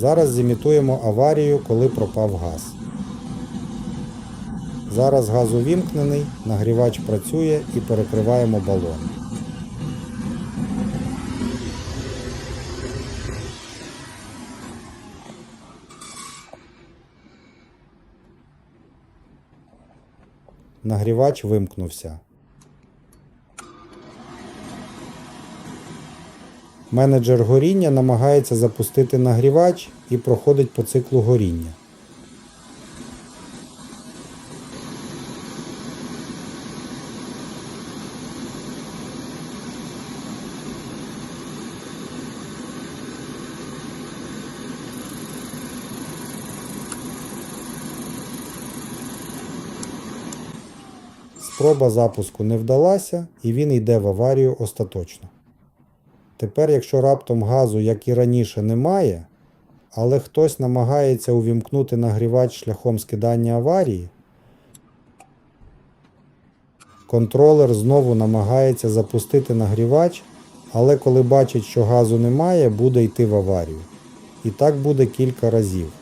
Зараз зімітуємо аварію, коли пропав газ. Зараз газ увімкнений, нагрівач працює і перекриваємо балон. Нагрівач вимкнувся. Менеджер горіння намагається запустити нагрівач і проходить по циклу горіння. Спроба запуску не вдалася і він йде в аварію остаточно. Тепер, якщо раптом газу, як і раніше, немає, але хтось намагається увімкнути нагрівач шляхом скидання аварії, контролер знову намагається запустити нагрівач, але коли бачить, що газу немає, буде йти в аварію. І так буде кілька разів.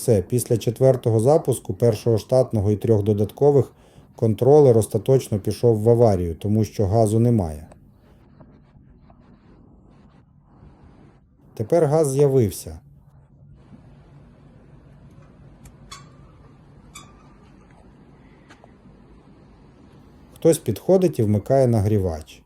Все, після четвертого запуску, першого штатного і трьох додаткових, контролер остаточно пішов в аварію, тому що газу немає. Тепер газ з'явився. Хтось підходить і вмикає нагрівач.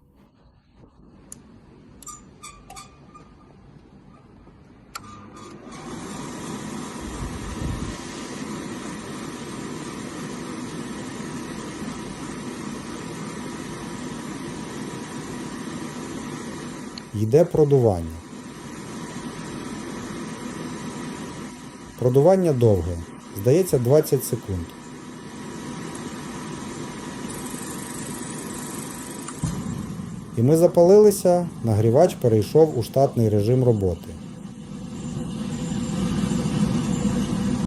Йде продування. Продування довге. Здається 20 секунд. І ми запалилися, нагрівач перейшов у штатний режим роботи.